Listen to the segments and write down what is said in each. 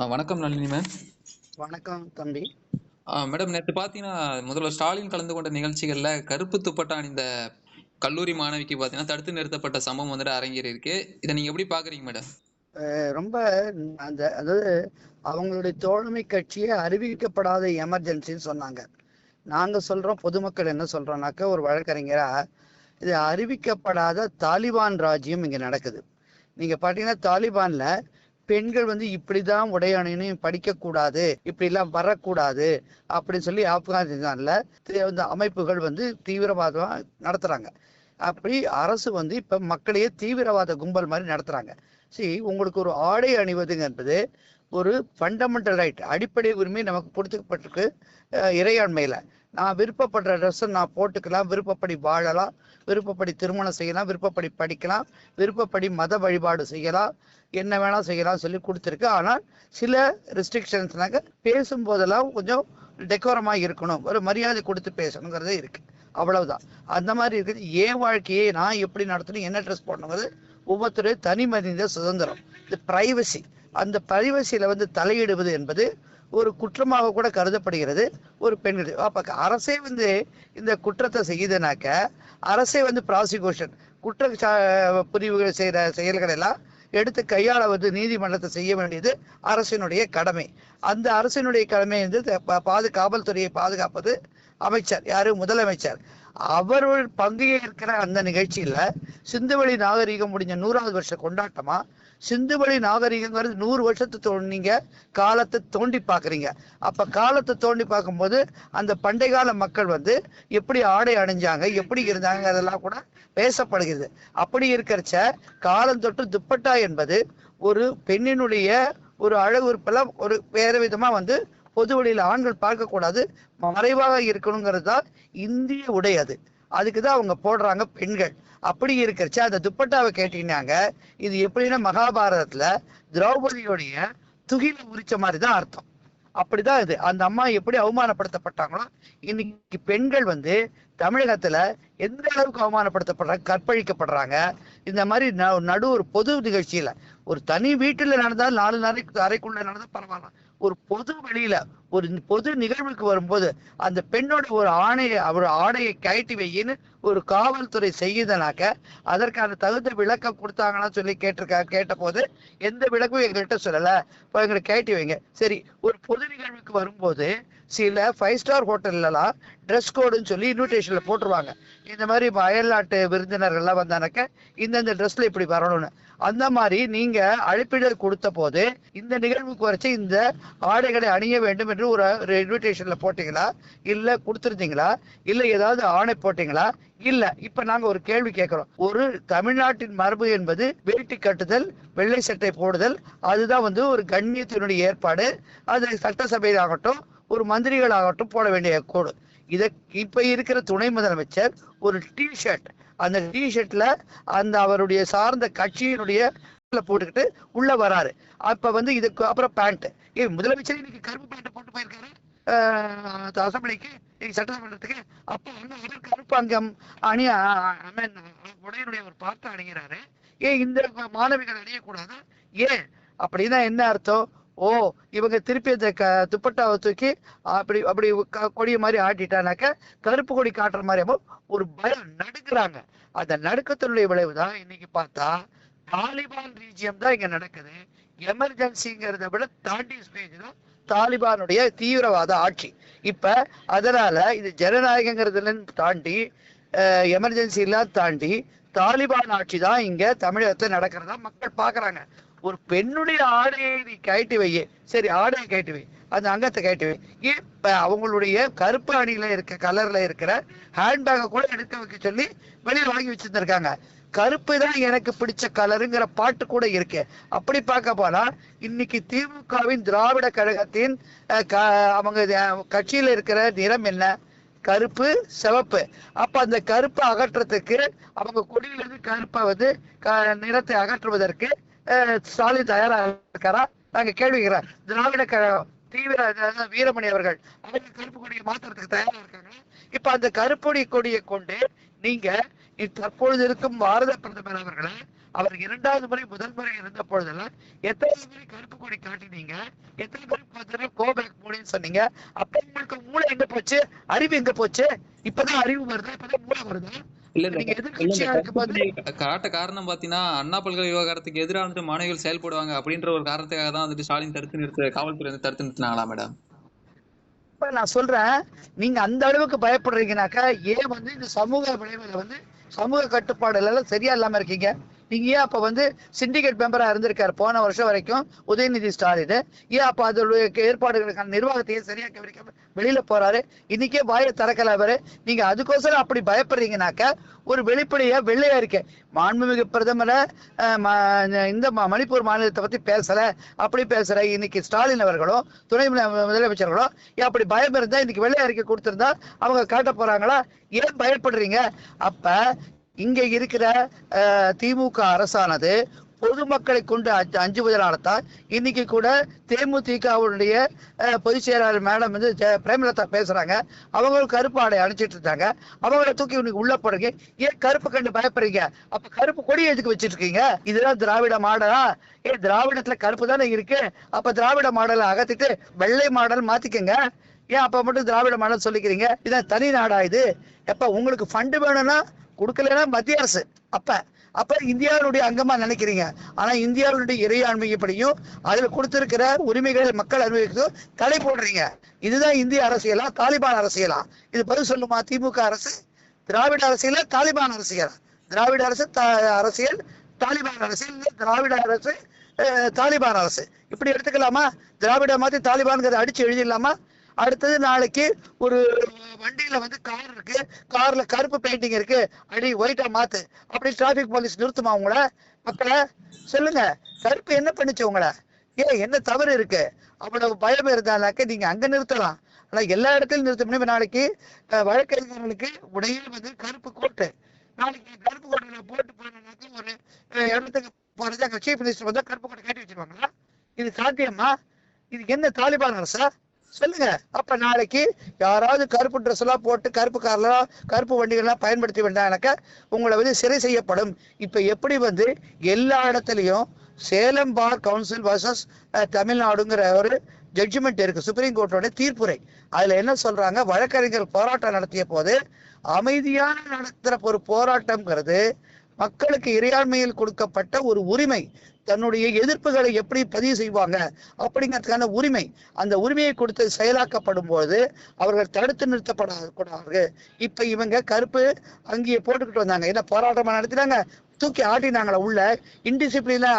வணக்கம் நளினி மேம் வணக்கம் தம்பி. மேடம் நேற்று பார்த்தீங்கன்னா முதல்வர் ஸ்டாலின் கலந்து கொண்ட நிகழ்ச்சிகள்ல கருப்பு துப்பட்டா அணிந்த கல்லூரி மாணவிக்கு பார்த்தீங்கன்னா தடுத்து நிறுத்தப்பட்ட சம்பவம் வந்துட்டு அரங்கேறி இருக்கு இதை நீங்க எப்படி பாக்குறீங்க மேடம் ரொம்ப அந்த அதாவது அவங்களுடைய தோழமை கட்சியே அறிவிக்கப்படாத எமர்ஜென்சின்னு சொன்னாங்க. நாங்க சொல்றோம் பொதுமக்கள் என்ன சொல்றோம்னாக்க ஒரு வழக்கறிஞரா இது அறிவிக்கப்படாத தாலிபான் ராஜ்யம் இங்க நடக்குது. நீங்க பாத்தீங்கன்னா தாலிபான்ல பெண்கள் வந்து இப்படிதான் உடை அணியணும் படிக்கக்கூடாது இப்படி எல்லாம் வரக்கூடாது அப்படின்னு சொல்லி ஆப்கானிஸ்தான்ல இந்த அமைப்புகள் வந்து தீவிரவாதம் நடத்துறாங்க. அப்படி அரசு வந்து இப்ப மக்களையே தீவிரவாத கும்பல் மாதிரி நடத்துறாங்க. சரி உங்களுக்கு ஒரு ஆடை அணிவதுங்கிறது ஒரு ஃபண்டமெண்டல் ரைட் அடிப்படை உரிமை நமக்கு கொடுத்துக்கப்பட்டிருக்கு இறையாண்மையில. நான் விருப்பப்படுற ட்ரெஸ்ஸை நான் போட்டுக்கலாம். விருப்பப்படி வாழலாம். விருப்பப்படி திருமணம் செய்யலாம். விருப்பப்படி படிக்கலாம். விருப்பப்படி மத வழிபாடு செய்யலாம். என்ன வேணா செய்யலாம் சொல்லி கொடுத்துருக்கு. ஆனால் சில ரெஸ்ட்ரிக்ஷன்ஸ்னாக்க பேசும்போதெல்லாம் கொஞ்சம் டெக்கோரமாக இருக்கணும். ஒரு மரியாதை கொடுத்து பேசணுங்கிறதே இருக்கு. அவ்வளவுதான். அந்த மாதிரி இருக்குது. என் வாழ்க்கையை நான் எப்படி நடத்தணும்? என்ன ட்ரெஸ் போடணுங்கிறது ஒவ்வொருத்தருடைய தனி மனித சுதந்திரம். இந்த பிரைவசி அந்த பிரைவசியில் வந்து தலையிடுவது என்பது ஒரு குற்றமாக கூட கருதப்படுகிறது. ஒரு பெண்கள் அப்போ அரசே வந்து இந்த குற்றத்தை செய்யுதுனாக்க அரசே வந்து ப்ராசிக்யூஷன் குற்ற சா- பிரிவுகள் செய்கிற செயல்கள் எல்லாம் எடுத்து கையாள வந்து நீதிமன்றத்தை செய்ய வேண்டியது அரசினுடைய கடமை. அந்த அரசினுடைய கடமை வந்து பாது காவல்துறையை பாதுகாப்பது அமைச்சர் யாரு? முதலமைச்சர். அவர்கள் பங்கு இருக்கிற அந்த நிகழ்ச்சியில சிந்துவெளி நாகரிகம் முடிஞ்ச நூறாவது வருஷ கொண்டாட்டமா சிந்துவெளி நாகரிகங்கிறது நூறு வருஷத்தை நீங்க காலத்தை தோண்டி பார்க்குறீங்க. அப்ப காலத்தை தோண்டி பார்க்கும்போது அந்த பண்டைய கால மக்கள் வந்து எப்படி ஆடை அணிஞ்சாங்க எப்படி இருந்தாங்க அதெல்லாம் கூட பேசப்படுகிறது. அப்படி இருக்கிறச்ச காலந்தொற்று துப்பட்டா என்பது ஒரு பெண்ணினுடைய ஒரு அழகு உறுப்பெல்லாம் ஒரு வேற விதமா வந்து பொது வழியில் ஆண்கள் பார்க்கக்கூடாது மறைவாக இருக்கணுங்கிறது தான் இந்திய உடை அது. அதுக்கு தான் அவங்க போடுறாங்க பெண்கள். அப்படி இருக்கிறச்சு அந்த துப்பட்டாவை கேட்டீங்கன்னாங்க இது எப்படின்னா மகாபாரதத்துல திரௌபதியோடைய துகில உரிச்ச மாதிரி தான் அர்த்தம். அப்படிதான் இது. அந்த அம்மா எப்படி அவமானப்படுத்தப்பட்டாங்களோ இன்னைக்கு பெண்கள் வந்து தமிழகத்துல எந்த அளவுக்கு அவமானப்படுத்தப்படுறாங்க கற்பழிக்கப்படுறாங்க. இந்த மாதிரி ந- நடு ஒரு பொது நிகழ்ச்சியில ஒரு தனி வீட்டுல நடந்தால் நாலு நாளைக்கு அறைக்குள்ள நடந்தால் பரவாயில்ல. ஒரு பொது வெளியில ஒரு பொது நிகழ்வுக்கு வரும்போது அந்த பெண்ணோட ஒரு ஆணையை அவர் ஆடையை கயட்டி வையின்னு ஒரு காவல்துறை செய்யுதுனாக்க அதற்கான தகுந்த விளக்கம் கொடுத்தாங்கன்னு சொல்லி கேட்டிருக்கா கேட்ட போது எந்த விளக்கும் எங்கள்கிட்ட சொல்லல. இப்போ எங்களை கேட்டி வைங்க. சரி ஒரு பொது நிகழ்வுக்கு வரும்போது சில ஃபைவ் ஸ்டார் ஹோட்டல்லலாம் ட்ரெஸ் கோடுன்னு சொல்லி இன்விடேஷன்ல போட்டுருவாங்க. இந்த மாதிரி அயல்நாட்டு விருந்தினர்கள்லாம் வந்தானாக்க இந்தந்த ட்ரெஸ்ல இப்படி வரணும்னு. அந்த மாதிரி நீங்க அழைப்பிடல் கொடுத்த போது இந்த நிகழ்வுக்கு வரைச்சு இந்த ஆடைகளை அணிய வேண்டும் என்று ஒரு ஒரு இன்விடேஷன்ல போட்டீங்களா? இல்ல கொடுத்துருந்தீங்களா? இல்ல ஏதாவது ஆணை போட்டீங்களா? இல்ல இப்ப நாங்க ஒரு கேள்வி கேட்கிறோம். ஒரு தமிழ்நாட்டின் மரபு என்பது வேட்டி கட்டுதல் வெள்ளை சட்டை போடுதல் அதுதான் வந்து ஒரு கண்ணியத்தினுடைய ஏற்பாடு. அது சட்டசபையில் ஆகட்டும் ஒரு மந்திரிகள் ஆகட்டும் போட வேண்டிய கோடு. இத இப்ப இருக்கிற துணை முதலமைச்சர் ஒரு டி ஷர்ட் அந்த டி ஷர்ட்ல அந்த அவருடைய சார்ந்த கட்சியினுடைய போட்டுக்கிட்டு உள்ள வராரு. அப்ப வந்து இதுக்கு அப்புறம் பேண்ட் ஏ முதலமைச்சர் இன்னைக்கு கருப்பு பேண்ட் போட்டு போயிருக்காரு. அசம்பிளிக்கு இன்னைக்கு சட்டசபைக்கு அப்ப வந்து கருப்பு அங்கம் அணி உடையனுடைய ஒரு பார்த்து அணிகிறாரு. ஏன் இந்த மாணவிகள் அணியக்கூடாது. ஏன்? அப்படின்னா என்ன அர்த்தம்? ஓ இவங்க திருப்பி அந்த க துப்பட்டாவை தூக்கி அப்படி அப்படி கொடிய மாதிரி ஆட்டிட்டானாக்க கருப்பு கொடி காட்டுற மாதிரி ஒரு பயம் நடுக்குறாங்க அந்த நடுக்கத்தினுடைய விளைவு தான் இன்னைக்கு பார்த்தா தாலிபான் ரீஜியம் தான் இங்க நடக்குது. எமர்ஜென்சிங்கிறத விட தாண்டி ஸ்டேஜ் தான் தாலிபானுடைய தீவிரவாத ஆட்சி. இப்ப அதனால இது ஜனநாயகங்கிறதுல தாண்டி எமர்ஜென்சி எல்லாம் தாண்டி தாலிபான் ஆட்சி தான் இங்க தமிழகத்துல நடக்கிறதா மக்கள் பாக்குறாங்க. ஒரு பெண்ணுடைய ஆடையை நீ கழட்டி வையே சரி ஆடையை கழட்டி வை. அந்த அங்கத்தை கழட்டி வை. இப்ப அவங்களுடைய கருப்பு அணியில இருக்க கலர்ல இருக்கிற ஹேண்ட்பேக்கை கூட எடுக்க வைக்க சொல்லி வெளியே வாங்கி வச்சிருந்திருக்காங்க. கருப்பு தான் எனக்கு பிடிச்ச கலருங்கிற பாட்டு கூட இருக்கு. அப்படி பார்க்க போனா இன்னைக்கு திமுகவின் திராவிட கழகத்தின் க- அவங்க கட்சியில இருக்கிற நிறம் என்ன? கருப்பு சிவப்பு. அப்ப அந்த கருப்பை அகற்றத்துக்கு அவங்க கொடியில இருந்து கருப்பை வந்து க- நிறத்தை அகற்றுவதற்கு அஹ், ஸ்டாலின் தயாரா இருக்காரா? நாங்க கேள்விக்கிறோம் திராவிட கழகம் தீவிர வீரமணி அவர்கள் அவங்க கருப்பு கொடியை மாத்துறதுக்கு தயாரா இருக்காங்க இப்ப அந்த கருப்பொடி கொடியை கொண்டு நீங்க தற்பொழுது இருக்கும் பாரத பிரதமர் அவர்களே அவர் இரண்டாவது முறை முதல் முறை இருந்த பொழுதெல்லாம் எத்தனை முறை கருப்பு கொடி காட்டினீங்க? எத்தனை முறை பார்த்தா கோபேக் போடின்னு சொன்னீங்க. அப்ப உங்களுக்கு மூளை எங்க போச்சு? அறிவு எங்க போச்சு? இப்பதான் அறிவு வருதா? இப்பதான் மூளை வருதா? காட்ட காரணம் பாத்தீங்கன்னா அண்ணா பல்கலை விவகாரத்துக்கு எதிராக வந்துட்டு மாணவிகள் செயல்படுவாங்க அப்படின்ற ஒரு காரணத்துக்காக தான் வந்துட்டு ஸ்டாலின் தடுத்து நிறுத்த காவல்துறை வந்து தடுத்து நிறுத்தினாங்களா மேடம்? நான் சொல்றேன் நீங்க அந்த அளவுக்கு பயப்படுறீங்கனாக்கா ஏன் வந்து இந்த சமூக விளைவுல வந்து சமூக கட்டுப்பாடுல எல்லாம் சரியா இல்லாம இருக்கீங்க? நீங்க ஏன் அப்ப வந்து சிண்டிகேட் மெம்பரா இருந்திருக்காரு. போன வருஷம் வரைக்கும் உதயநிதி ஸ்டாலின். ஏன் அப்ப அதோடைய ஏற்பாடுகளுக்கான நிர்வாகத்தையே சரியா கவனிக்க வெளியில போறாரு. இன்னைக்கே வாயை திறக்கல அவரு. நீங்க அதுக்கோசரம் அப்படி பயப்படுறீங்கனாக்க ஒரு வெளிப்படையா வெள்ளையா இருக்கு மாண்புமிகு பிரதமரை இந்த மணிப்பூர் மாநிலத்தை பத்தி பேசல. அப்படி பேசுற இன்னைக்கு ஸ்டாலின் அவர்களும் துணை முதலமைச்சர்களோ முதலமைச்சர்களும் ஏன் அப்படி பயம் இருந்தா இன்னைக்கு வெள்ளையா அறிக்கை கொடுத்திருந்தா அவங்க காட்ட போறாங்களா? ஏன் பயப்படுறீங்க? அப்ப இங்க இருக்கிற திமுக அரசானது பொதுமக்களை கொண்டு அஞ்சு அஞ்சுவதனால தான் இன்னைக்கு கூட தேமுதிகவுடைய பொதுச் செயலாளர் மேடம் வந்து பிரேமலதா பேசுறாங்க. அவங்க கருப்பு ஆடை அணிச்சிட்டு இருக்காங்க. அவங்கள தூக்கி இன்னைக்கு உள்ள போடுறீங்க ஏன் கருப்பு கண்டு பயப்படுறீங்க? அப்ப கருப்பு கொடி எதுக்கு வச்சிட்டு இருக்கீங்க? இதுதான் திராவிட மாடலா? ஏ திராவிடத்துல கருப்பு தானே இருக்கு? அப்ப திராவிட மாடலை அகத்திட்டு வெள்ளை மாடல் மாத்திக்கங்க. ஏன் அப்ப மட்டும் திராவிட மாடல் சொல்லிக்கிறீங்க? இதான் தனி நாடா இது. எப்ப உங்களுக்கு ஃபண்டு வேணும்னா கொடுக்கலன்னா மத்திய அரசு. அப்ப அப்ப இந்தியாவினுடைய அங்கமா நினைக்கிறீங்க. ஆனா இந்தியாவினுடைய இறையாண்மைப்படியும் அதுல கொடுத்திருக்கிற உரிமைகளை மக்கள் அனுபவிக்கிறதும் தடை போடுறீங்க. இதுதான் இந்திய அரசியலா தாலிபான் அரசியலா? இது பதில் சொல்லுமா திமுக அரசு? திராவிட அரசியலா தாலிபான் அரசியல்? திராவிட அரசு அரசியல் தாலிபான் அரசியல் திராவிட அரசு தாலிபான் அரசு. இப்படி எடுத்துக்கலாமா? திராவிட மாத்தி தாலிபான்ங்கிறத அடிச்சு எழுதிடலாமா? அடுத்தது நாளைக்கு ஒரு வண்டியில வந்து கார் இருக்கு. கார்ல கருப்பு பெயிண்டிங் இருக்கு. அடி ஒயிட்டா மாத்து. அப்படி டிராபிக் போலீஸ் நிறுத்துமா உங்களை? மக்களை சொல்லுங்க. கருப்பு என்ன பண்ணுச்சு உங்களை? ஏன் என்ன தவறு இருக்கு? அவ்வளவு பயம் இருந்தாலாக்க நீங்க அங்க நிறுத்தலாம். ஆனா எல்லா இடத்துலயும் நிறுத்தணும் நாளைக்கு வழக்கறிஞர்களுக்கு உடையே வந்து கருப்பு கோட்டு. நாளைக்கு கருப்பு கோட்டையில போட்டு போனாக்க ஒரு இடத்துக்கு போறது அங்க சீஃப் மினிஸ்டர் வந்து கருப்பு கோட்டை கட்டி வச்சிருவாங்களா? இது சாத்தியமா? இது என்ன தாலிபான் அரசா? சொல்லுங்க. அப்ப நாளைக்கு யாராவது கருப்பு ட்ரெஸ் எல்லாம் போட்டு கருப்பு கார்லாம் கருப்பு வண்டிகள்லாம் பயன்படுத்தி வந்தாங்கனாக்கா உங்களை வந்து சிறை செய்யப்படும். இப்ப எப்படி வந்து எல்லா இடத்துலயும் சேலம் பார் கவுன்சில் வர்சஸ் தமிழ்நாடுங்கிற ஒரு ஜட்ஜ்மெண்ட் இருக்கு. சுப்ரீம் கோர்ட்டோட தீர்ப்புரை. அதுல என்ன சொல்றாங்க? வழக்கறிஞர் போராட்டம் நடத்திய போது அமைதியான நடத்துற ஒரு போராட்டம்ங்கிறது மக்களுக்கு இறையாண்மையில் கொடுக்கப்பட்ட ஒரு உரிமை. தன்னுடைய எதிர்ப்புகளை எப்படி பதிவு செய்வாங்க அப்படிங்கிறதுக்கான உரிமை. அந்த உரிமையை கொடுத்து செயலாக்கப்படும் போது அவர்கள் தடுத்து நிறுத்தப்படக்கூடாது. இப்ப இவங்க கருப்பு அங்கேயே போட்டுக்கிட்டு வந்தாங்க. என்ன போராட்டமா நடத்தினாங்க தூக்கி ஆட்டினாங்களா உள்ள. இன்டிசிப்ளினா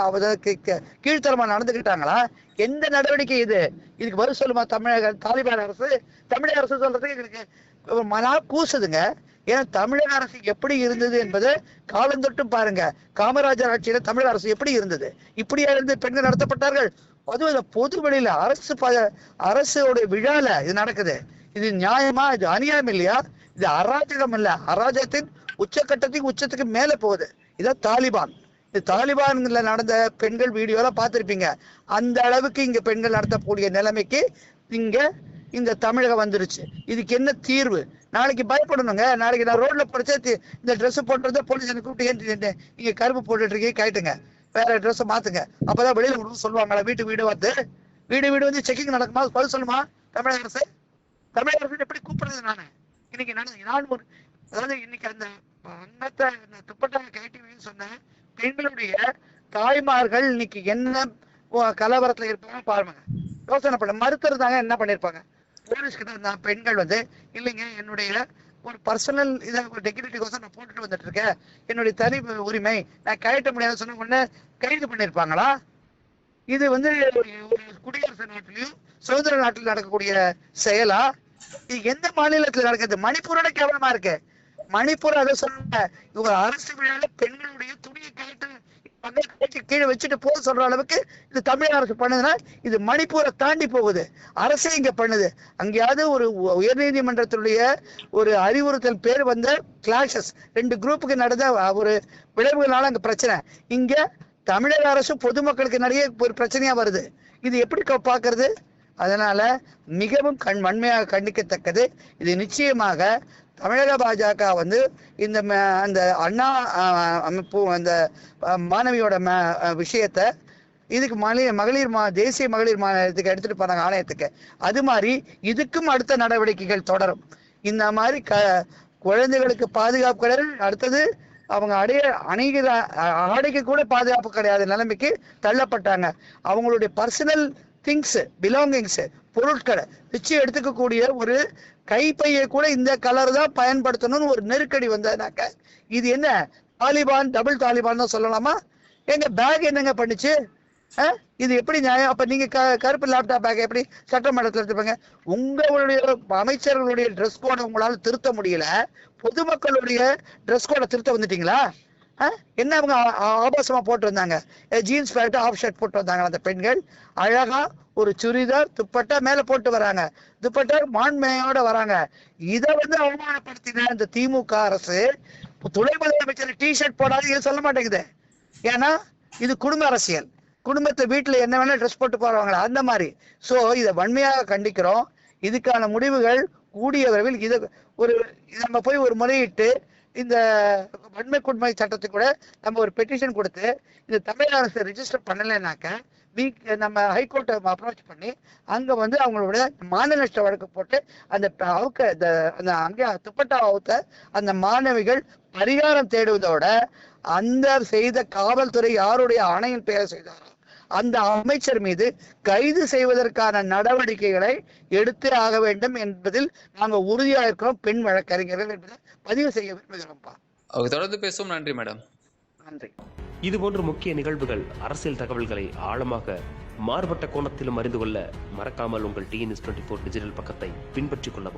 கீழ்த்தரமா நடந்துகிட்டாங்களா எந்த நடவடிக்கை இது? இதுக்கு பதில் சொல்லுமா தமிழக தாலிபான் அரசு? தமிழக அரசு சொல்றதுக்கு எங்களுக்கு மனா கூசுதுங்க. ஏன்னா தமிழக அரசு எப்படி இருந்தது என்பது காலந்தொட்டு பாருங்க. காமராஜர் ஆட்சியில தமிழக அரசு எப்படி இருந்தது? இப்படியா இருந்து பெண்கள் நடத்தப்பட்டார்கள்? அதுவும் இந்த பொது வெளியில அரசு ப அரசோட விழால இது நடக்குது. இது நியாயமா? இது அநியாயம் இல்லையா? இது அராஜகம் இல்ல. அராஜகத்தின் உச்சக்கட்டத்துக்கு உச்சத்துக்கு மேல போகுது. இதான் தாலிபான். இது தாலிபான்ல நடந்த பெண்கள் வீடியோலாம் பார்த்திருப்பீங்க. அந்த அளவுக்கு இங்க பெண்கள் நடத்தக்கூடிய நிலைமைக்கு இங்க இந்த தமிழகம் வந்துருச்சு. இதுக்கு என்ன தீர்வு? நாளைக்கு பயப்படணுங்க. நாளைக்கு நான் ரோட்ல படிச்சா இந்த ட்ரெஸ் போட்டுறத போலீஸ் எனக்கு கூப்பிட்டு ஏன் நீங்க கருப்பு போட்டுட்டு இருக்கீங்க கைட்டுங்க வேற ட்ரெஸ் மாத்துங்க. அப்பதான் வெளியில விடுவோம் சொல்லுவாங்களா வீட்டு வீடு வந்து. வீடு வீடு வந்து செக்கிங் நடக்குமா? பதில் சொல்லுமா? தமிழக அரசு? தமிழக அரசு எப்படி கூப்பிடுறது நானு? இன்னைக்கு நான் நான் ஒரு அதாவது இன்னைக்கு அந்த அன்னத்தை அந்த துப்பட்டா கைட்டி சொன்னேன். பெண்களுடைய தாய்மார்கள் இன்னைக்கு என்ன கலவரத்துல இருப்பாங்க பாருங்க. யோசனை பண்ண தாங்க என்ன பண்ணிருப்பாங்க? போலீஸ் கிட்ட இருந்த பெண்கள் வந்து இல்லைங்க என்னுடைய ஒரு பர்சனல் இதை ஒரு டெக்னிட்டிக்கோசம் நான் போட்டுட்டு வந்துட்டு இருக்கேன் என்னுடைய தனி உரிமை நான் கழட்ட முடியாது சொன்ன உடனே கைது பண்ணிருப்பாங்களா இது வந்து ஒரு குடியரசு நாட்டிலையும் சுதந்திர நாட்டில் நடக்கக்கூடிய செயலா? இது எந்த மாநிலத்துல நடக்குது? மணிப்பூரோட கேவலமா இருக்கு. மணிப்பூர் அதை சொல்ல இவங்க அரசு விழால பெண்களுடைய துணியை கேட்டு கட்டி கீழே வச்சுட்டு போக சொல்ற அளவுக்கு இது தமிழக அரசு பண்ணுதுன்னா இது மணிப்பூரை தாண்டி போகுது. அரசே இங்க பண்ணுது. அங்கேயாவது ஒரு உயர்நீதிமன்றத்தினுடைய ஒரு அறிவுறுத்தல் பேர் வந்த கிளாஷஸ் ரெண்டு குரூப்புக்கு நடந்த ஒரு விளைவுகளால அங்க பிரச்சனை. இங்க தமிழக அரசு பொதுமக்களுக்கு நிறைய ஒரு பிரச்சனையா வருது. இது எப்படி பாக்குறது அதனால மிகவும் கண் வன்மையாக கண்டிக்கத்தக்கது. இது நிச்சயமாக தமிழக பாஜக வந்து இந்த ம- அந்த அண்ணா அமைப்பு அந்த மாணவியோட ம விஷயத்தை விஷயத்த இதுக்கு மகளிர் மகளிர் மா தேசிய மகளிர் மாநிலத்துக்கு எடுத்துட்டு போனாங்க ஆணையத்துக்கு. அது மாதிரி இதுக்கும் அடுத்த நடவடிக்கைகள் தொடரும். இந்த மாதிரி க குழந்தைகளுக்கு பாதுகாப்பு கிடையாது அடுத்தது அவங்க அடைய அணிகிற ஆடைக்கு கூட பாதுகாப்பு கிடையாத நிலைமைக்கு தள்ளப்பட்டாங்க. அவங்களுடைய பர்சனல் திங்ஸ் பிலாங்கிங்ஸ் பொருட்களை. வச்சு எடுத்துக்கக்கூடிய ஒரு கைப்பையை கூட இந்த கலர் தான் பயன்படுத்தணும்னு ஒரு நெருக்கடி வந்ததுனாக்க இது என்ன? தாலிபான் டபுள் தாலிபான் தான் சொல்லலாமா? எங்க பேக் என்னங்க பண்ணுச்சு? ஆ? இது எப்படி நியாயம்? அப்ப நீங்க கருப்பு லேப்டாப் பேக் எப்படி? சட்டமன்றத்தில் எடுத்துப்பாங்க. உங்களுடைய அமைச்சர்களுடைய ட்ரெஸ் கோடை உங்களால திருத்த முடியல. பொதுமக்களுடைய ட்ரெஸ் கோடை திருத்த வந்துட்டீங்களா? என்ன அவங்க ஆ- போட்டிருந்தாங்க ஆபாசமா போட்டு வந்தாங்க ஜீன்ஸ் பேண்ட் ஆஃப் ஷர்ட் போட்டு வந்தாங்க அந்த பெண்கள். அழகா ஒரு சுடிதார் துப்பட்டா மேலே போட்டு வராங்க. துப்பட்டா மாண்மையோட வராங்க. இதை வந்து அவமானப்படுத்தின இந்த திமுக அரசு துணை முதலமைச்சர் டி ஷர்ட் போடாது இது சொல்ல மாட்டேங்குது. ஏன்னா இது குடும்ப அரசியல். குடும்பத்தை வீட்டில் என்ன வேணா ட்ரெஸ் போட்டு போறவங்களா அந்த மாதிரி. ஸோ இதை வன்மையாக கண்டிக்கிறோம். இதுக்கான முடிவுகள் கூடிய விரைவில் இதை ஒரு நம்ம போய் ஒரு முறையிட்டு இந்த வன்மை கொடுமை சட்டத்துக்கு கூட நம்ம ஒரு பெட்டிஷன் கொடுத்து இந்த தமிழக அரசு ரிஜிஸ்டர் பண்ணலைனாக்க வீ நம்ம ஹைகோர்ட்டை அப்ரோச் பண்ணி அங்க வந்து அவங்களுடைய மான நஷ்ட வழக்கு போட்டு அந்த அவுக்க இந்த அந்த அங்கே துப்பட்டா அவுத்த அந்த மாணவிகள் பரிகாரம் தேடுவதோட அந்த செய்த காவல்துறை யாருடைய ஆணையின் பெயர் செய்தாரோ அந்த அமைச்சர் மீது கைது செய்வதற்கான நடவடிக்கைகளை எடுத்தே ஆக வேண்டும் என்பதில் நாங்க உறுதியா இருக்கிறோம் பெண் வழக்கறிஞர்கள் என்பதை பதிவு செய்ய விரும்புகிறோம்ப்பா தொடர்ந்து பேசுவோம். நன்றி மேடம். நன்றி. இதுபோன்ற முக்கிய நிகழ்வுகள் அரசியல் தகவல்களை ஆழமாக மாறுபட்ட கோணத்திலும் அறிந்து கொள்ள மறக்காமல் உங்கள் டிஎன்எஸ் டுவெண்ட்டி ஃபோர் டிஜிட்டல் பக்கத்தை பின்பற்றிக் கொள்ளவும்.